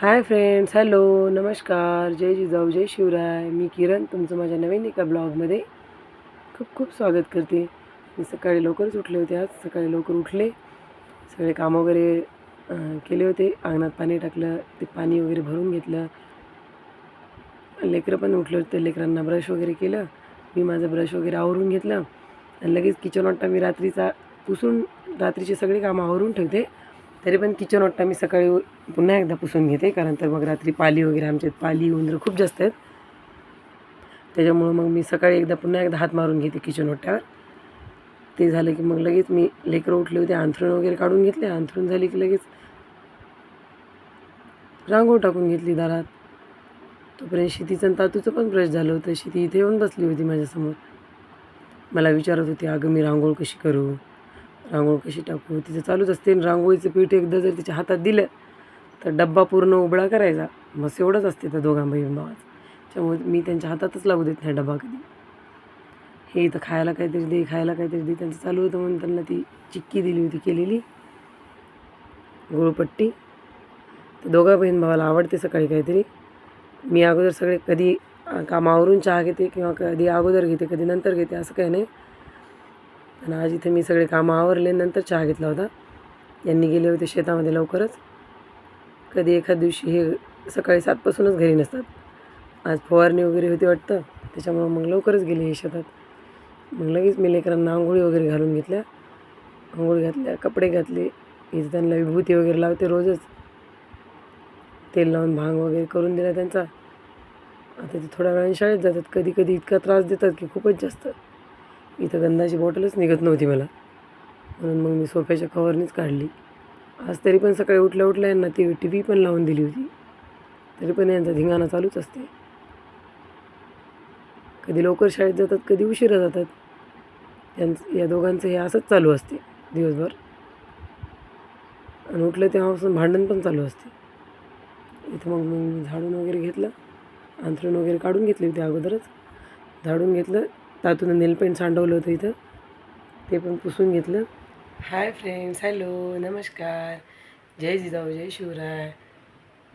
Hi friends hello नमस्कार जय जिजाऊ जय शिवराय. मी किरण तुमचं माझ्या नवीन एका ब्लॉगमध्ये खूप खूप स्वागत करते. मी सकाळी लवकरच उठले होते आज. सकाळी लवकर उठले. सगळे काम वगैरे केले होते. अंगणात पाणी टाकलं ते पाणी वगैरे भरून घेतलं. लेकरं पण उठले होते. लेकरांना ब्रश वगैरे केलं. मी माझं ब्रश वगैरे आवरून घेतलं. आणि लगेच किचन वाटतं मी रात्रीचा पुसून रात्रीचे सगळे कामं आवरून ठेवते. तरी पण किचन ओट्टा मी सकाळी पुन्हा एकदा पुसून घेते कारण तर मग रात्री पाली वगैरे आमच्यात पाली उंदरं खूप जास्त आहेत. त्याच्यामुळं मग मी सकाळी एकदा पुन्हा एकदा हात मारून घेते किचन ओट्यावर ते झालं की मग लगेच मी लेकरं उठले होते अंथरूण वगैरे काढून घेतले अंथरूण झाली की लगेच रांगोळ टाकून घेतली दारात. तोपर्यंत शेतीचं आणि तातूचं पण ब्रश झालं होतं शेती इथे येऊन बसली होती माझ्यासमोर. मला विचारत होती अगं मी रांगोळ कशी करू? रांगोळ कशी टाकू? तिचं चालूच असते. आणि रांगोळीचं पीठ एकदा जर तिच्या हातात दिलं तर डब्बा पूर्ण उबळा करायचा. मग एवढंच असते त्या दोघां बहीण भावाचं. त्यामुळे मी त्यांच्या हातातच लागू देत नाही डबा कधी. हे इथं खायला काहीतरी दे खायला काहीतरी दे. त्यांचं चालू होतं म्हणून त्यांना ती चिक्की दिली होती केलेली. गुळपट्टी तर दोघा बहीण भावाला आवडते सकाळी काहीतरी. मी अगोदर सगळे कधी कामावरून चहा घेते किंवा कधी अगोदर घेते कधी नंतर घेते असं काही नाही. आणि आज इथे मी सगळे कामं आवरले नंतर चहा घेतला होता. यांनी गेले होते शेतामध्ये लवकरच. कधी एखाद दिवशी हे सकाळी सातपासूनच घरी नसतात. आज फवारणी वगैरे होती वाटतं त्याच्यामुळं मग लवकरच गेले हे शेतात. मग लगेच मी लेकरांना आंघोळी वगैरे घालून घेतल्या. आंघोळी घातल्या कपडे घातले. इथे त्यांना विभूती वगैरे लावते रोजच. तेल लावून भांग वगैरे करून दिला त्यांचा. आता ते थोड्या वेळाने शाळेत जातात. कधी कधी इतका त्रास देतात की खूपच जास्त. इथं गंधाची बॉटलच निघत नव्हती मला. म्हणून मग मी सोफ्याच्या कवरनीच काढली. आज तरी पण सकाळी उठल्या उठल्या यांना ती टी व्ही पण लावून दिली होती. तरी पण यांचा धिंगाणा चालूच असते. कधी लवकर शाळेत जातात कधी उशिरा जातात. त्यांचं या दोघांचं हे असंच चालू असते दिवसभर. आणि उठलं तेव्हापासून भांडण पण चालू असते. इथं मग मी झाडून वगैरे घेतलं. अंथरून वगैरे काढून घेतली होती अगोदरच. झाडून घेतलं तातून नेल पेंट सांडवलं होतं इथं. ते पण पुसून घेतलं. हाय फ्रेंड्स हॅलो नमस्कार. जय जिजाऊ जय शिवराय.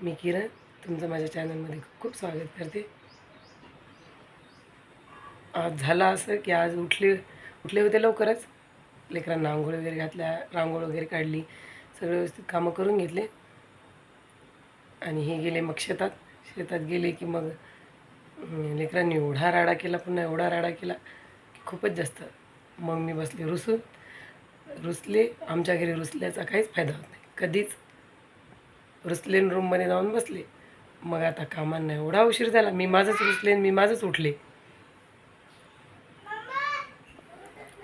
मी किरण तुमचं माझ्या चॅनलमध्ये खूप खूप स्वागत करते. आज झालं असं की आज उठले उठले होते लवकरच. लेकरांना आंघोळ वगैरे घातल्या रांगोळ वगैरे काढली सगळे व्यवस्थित कामं करून घेतले. आणि हे गेले मग शेतात. शेतात गेले की मग लेकरांनी एवढा राडा केला पुन्हा एवढा राडा केला की खूपच जास्त. मग मी बसले रुसून. रुसले आमच्या घरी रुसल्याचा काहीच फायदा होत नाही. कधीच. रुसलेन रूममध्ये जाऊन बसले. मग आता कामांना एवढा उशीर झाला मी माझंच रुसलेन मी माझंच उठले.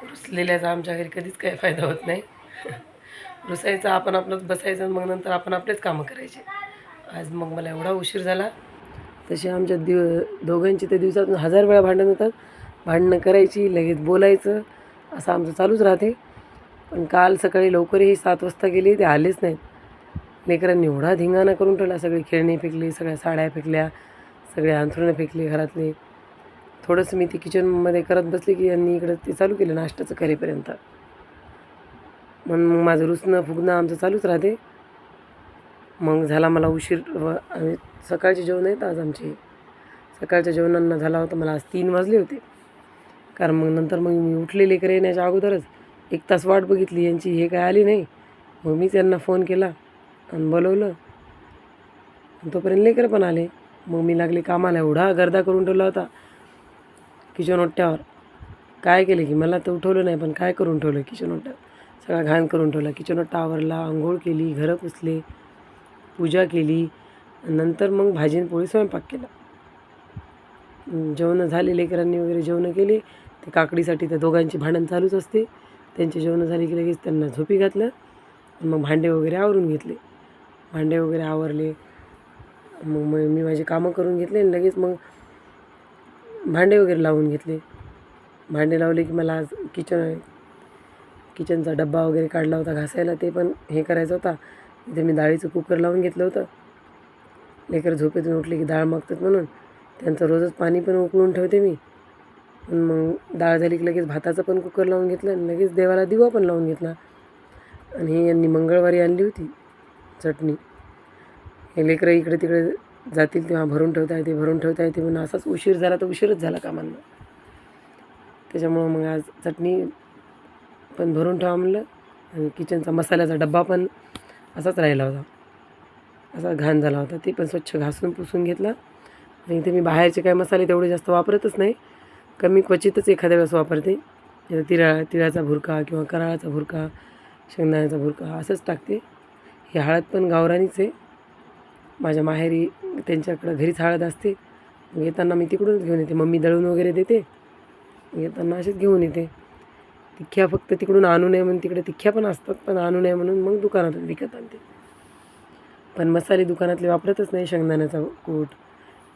रुसलेल्याचा आमच्या घरी कधीच काही फायदा होत नाही. रुसायचा आपण आपलंच बसायचं मग नंतर आपण आपलेच कामं करायचे. आज मग मला एवढा उशीर झाला. तसे आमच्या दिव दोघांची त्या दिवसातून हजार वेळा भांडण होतात. भांडणं करायची लगेच बोलायचं असं आमचं चालूच राहते. पण काल सकाळी लवकरही सात वाजता गेली ते आलेच नाहीत. लेकरांनी एवढा धिंगाणा करून ठेवला सगळी खेळणी फेकली सगळ्या साड्या फेकल्या सगळे अंथरुणं फेकली घरातले. थोडंसं मी ती किचनमध्ये करत बसली की यांनी इकडं ते चालू केलं नाश्त्याचं करेपर्यंत. म्हणून मग माझं रुसणं फुगणं आमचं चालूच राहते. मग झाला मला उशीर. व आणि सकाळचे जेवण आहेत आज आमचे. सकाळच्या जेवणांना झाला होता मला आज तीन वाजले होते. कारण मग नंतर मग मी उठले लेकर येण्याच्या अगोदरच. एक तास वाट बघितली यांची हे काय आली नाही. मग मी त्यांना फोन केला आणि बोलवलं. आणि तोपर्यंत लेकरं पण आले. मग मी लागले कामाला. एवढा गर्दा करून ठेवला होता किचन ओट्ट्यावर काय केले की मला तर उठवलं नाही पण काय करून ठेवलं किचन ओट्ट्यावर सगळा घाण करून ठेवला. किचन ओट्टा आवरला आंघोळ केली घरं पुसले. पूजा केली नंतर मग भाजीन पोळी स्वयंपाक केला. जेवणं झाले लेकरांनी वगैरे जेवणं केली ते काकडीसाठी त्या दोघांची भांडण चालूच असते. त्यांचे जेवणं झाली की लगेच त्यांना झोपी घातलं मग भांडे वगैरे आवरून घेतले. भांडे वगैरे आवरले. मग मग मी माझे कामं करून घेतले आणि लगेच मग भांडे वगैरे लावून घेतले. भांडे लावले की मला आज किचन किचनचा डब्बा वगैरे काढला होता घासायला ते पण हे करायचं होता. इथे मी डाळीचं कुकर लावून घेतलं होतं. लेकर झोपेतून उठले की डाळ मागतात म्हणून. त्यांचं रोजच पाणी पण उकळून ठेवते मी. पण मग डाळ झाली की लगेच भाताचं पण कुकर लावून घेतलं आणि लगेच देवाला दिवा पण लावून घेतला. आणि हे यांनी मंगळवारी आणली होती चटणी. हे लेकरं इकडे तिकडे जातील तेव्हा भरून ठेवता येते भरून ठेवता येते म्हणून असाच उशीर झाला तर उशीरच झाला कामांना. त्याच्यामुळं मग आज चटणी पण भरून ठेवा म्हणलं आणि किचनचा मसाल्याचा डब्बा पण असाच राहिला होता. असा घाण झाला होता. ते पण स्वच्छ घासून पुसून घेतला. आणि इथे मी बाहेरचे काय मसाले तेवढे जास्त वापरतच नाही. कमी क्वचितच एखाद्या वेळेस वापरते. तिळा तिळाचा भुरका किंवा कराळाचा भुरका शेंगदाण्याचा भुरका असंच टाकते. ही हळद पण गावरानीच आहे. माझ्या माहेरी त्यांच्याकडं घरीच हळद असते. येताना मी तिकडूनच घेऊन येते. मम्मी दळून वगैरे देते. येताना असेच घेऊन येते. तिख्या फक्त तिकडून आणू नये म्हणून तिकडे तिख्या पण असतात पण आणू नये म्हणून मग दुकानातून विकत आणते. पण मसाले दुकानातले वापरतच नाही शेंगदाण्याचा कूट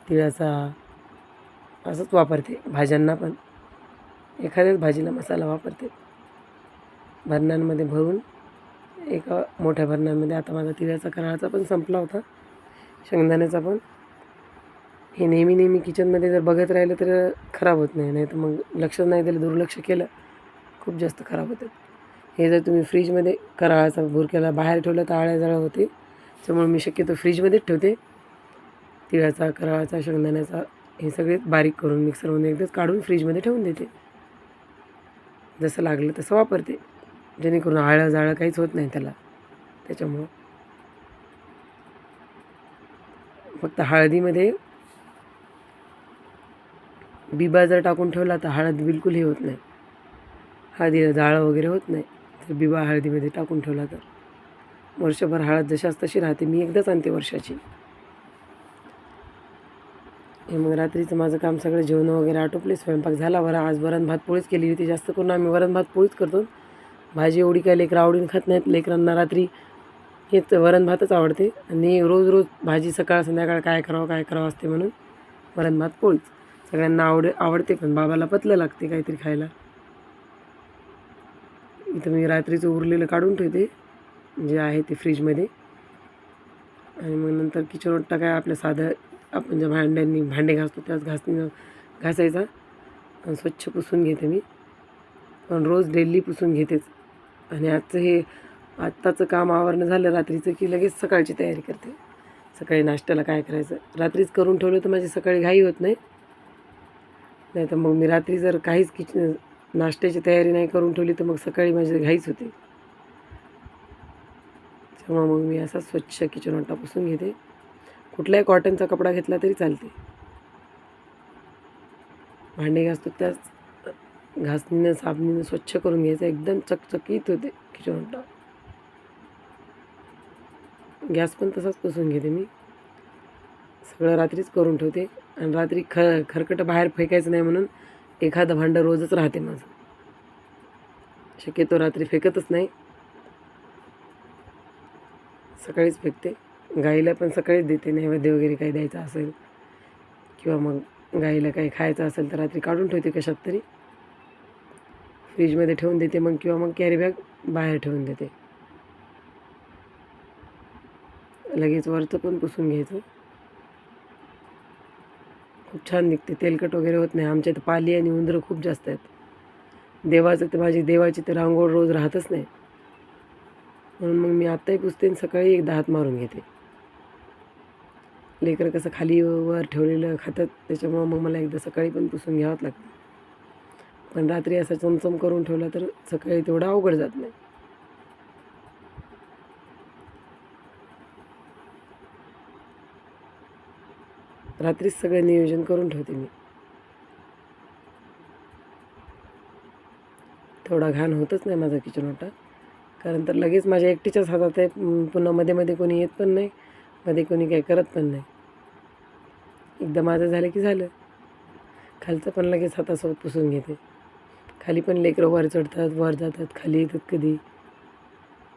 तिळाचा. असंच वापरते भाज्यांना पण. एखाद्याच भाजीला मसाला वापरते. भरण्यांमध्ये भरून एका मोठ्या भरण्यांमध्ये आता माझा तिळाचा कराळाचा पण संपला होता शेंगदाण्याचा पण. हे नेहमी नेहमी किचनमध्ये जर बघत राहिलं तर खराब होत नाही नाही तर मग लक्ष नाही दिलं दुर्लक्ष केलं. खूप जास्त खराब होतात. हे जर तुम्ही फ्रीजमध्ये कराळाचा भुरक्याला बाहेर ठेवलं तर आळ्या जळा होते. त्यामुळे मी शक्यतो फ्रीजमध्येच ठेवते. तिळाचा कराळाचा शेंगदाण्याचा हे सगळे बारीक करून मिक्सरमध्ये एकदाच काढून फ्रीजमध्ये ठेवून देते. जसं लागलं तसं वापरते. जेणेकरून आळं जाळं काहीच होत नाही त्याला. त्याच्यामुळं. फक्त हळदीमध्ये बिबा जर टाकून ठेवला तर हळद बिलकुल हे होत नाही. हळदीला जाळं वगैरे होत नाही. तर बिबा हळदीमध्ये टाकून ठेवला तर. वर्षभर हळद जशाच तशी राहते. मी एकदाच आणते वर्षाची. हे मग रात्रीचं माझं काम सगळं जेवण वगैरे आटोपले. स्वयंपाक झाला. बरं आज वरण भात पोळीच केली होती. जास्त करून आम्ही वरण भात पोळीच करतो. भाजी एवढी काय लेकरं आवडीन खात नाहीत. लेकरांना रात्री हेच वरण भातच आवडते. आणि रोज रोज भाजी सकाळ संध्याकाळ काय करावं काय करावं असते म्हणून वरण भात पोळीच. सगळ्यांना आवड आवडते पण बाबाला पतलं लागते काहीतरी खायला. इथं मी रात्रीचं उरलेलं काढून ठेवते जे आहे ते फ्रीजमध्ये. आणि मग नंतर किचन ओट्टा काय आपलं साधं आपण ज्या भांड्यांनी भांडे घासतो त्याच घासणी घासायचा. आणि स्वच्छ पुसून घेते मी. पण रोज डेली पुसून घेतेच. आणि आजचं हे आत्ताचं काम आवरणं झालं रात्रीचं की लगेच सकाळची तयारी करते. सकाळी नाश्त्याला काय करायचं? रात्रीच करून ठेवलं तर माझी सकाळी घाई होत नाही. नाही तर मग मी रात्री जर काहीच किचन नाश्त्याची तयारी नाही करून ठेवली तर मग सकाळी माझी घाईच होते. त्यामुळे मग मी असा स्वच्छ किचन ओटा पुसून घेते. कुठलाही कॉटनचा कपडा घेतला तरी चालते. भांडे घासतो त्याच घासणीनं साबणीनं स्वच्छ करून घ्यायचं. एकदम चकचकीत होते किचन ओटा गॅस पण तसाच पुसून घेते मी. सगळं रात्रीच करून ठेवते. आणि रात्री ख खरकटं बाहेर फेकायचं नाही म्हणून एखादं भांडं रोजच राहते माझं. शक्यतो रात्री फेकतच नाही. सकाळीच फेकते. गाईला पण सकाळीच देते. नैवेद्य वगैरे काही द्यायचं असेल किंवा मग गाईला काही खायचं असेल तर रात्री काढून ठेवते कशात तरी. फ्रीजमध्ये ठेवून देते मग किंवा मग कॅरी बॅग बाहेर ठेवून देते. लगेच वरचं पण पुसून घ्यायचं. खूप छान निघते. तेलकट वगैरे होत नाही. आमच्या इथं पाली आणि उंदरं खूप जास्त आहेत. देवाचं तर माझी देवाची तर रांगोळ रोज राहतच नाही. म्हणून मग मी आत्ताही पुसते आणि सकाळी एकदा हात मारून घेते. लेकरं कसं खाली वर ठेवलेलं खातात त्याच्यामुळं मग मला एकदा सकाळी पण पुसून घ्यावंच लागतं. पण रात्री असं चमचम करून ठेवला तर सकाळी तेवढा अवघड जात नाही. रात्रीच सगळं नियोजन करून ठेवते मी. थोडा घाण होतच नाही माझा किचन ओटा कारण तर लगेच माझ्या एकटीच्याच हातात आहे. पुन्हा मध्ये मध्ये कोणी येत पण नाही. मध्ये कोणी काही करत पण नाही. एकदा माझं झालं की झालं. खालचं पण लगेच हातासोबत पुसून घेते. खाली पण लेकरं वर चढतात वर जातात खाली येतात कधी.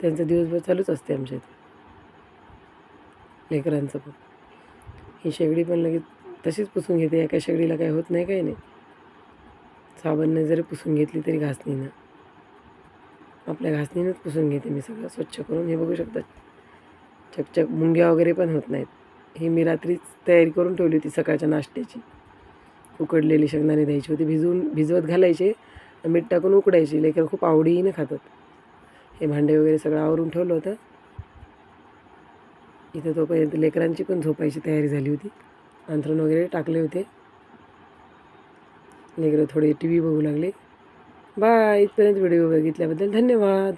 त्यांचं दिवसभर चालूच असते आमच्या इथे. लेकरांचं पण. ही शेगडी पण लगेच तशीच पुसून घेते एका शेगडीला काही होत नाही काही नाही. साबणने जरी पुसून घेतली तरी घासणीनं. आपल्या घासणीनंच पुसून घेते मी सगळं स्वच्छ करून. हे बघू शकता चकचक मुंग्या वगैरे पण होत नाहीत. हे मी रात्रीच तयारी करून ठेवली होती सकाळच्या नाश्त्याची. उकडलेली शेंगदाणे द्यायची होती भिजवून भिजवत घालायचे मीठ टाकून उकडायची लेकर खूप आवडीनं खातात. हे भांडे वगैरे सगळं आवरून ठेवलं होतं. इथं तोपर्यंत लेकरांची पण झोपायची तयारी झाली होती. अंथरण वगैरे टाकले होते. लेकरं थोडे टी व्ही बघू लागले. बाय. इथपर्यंत व्हिडिओ बघितल्याबद्दल धन्यवाद.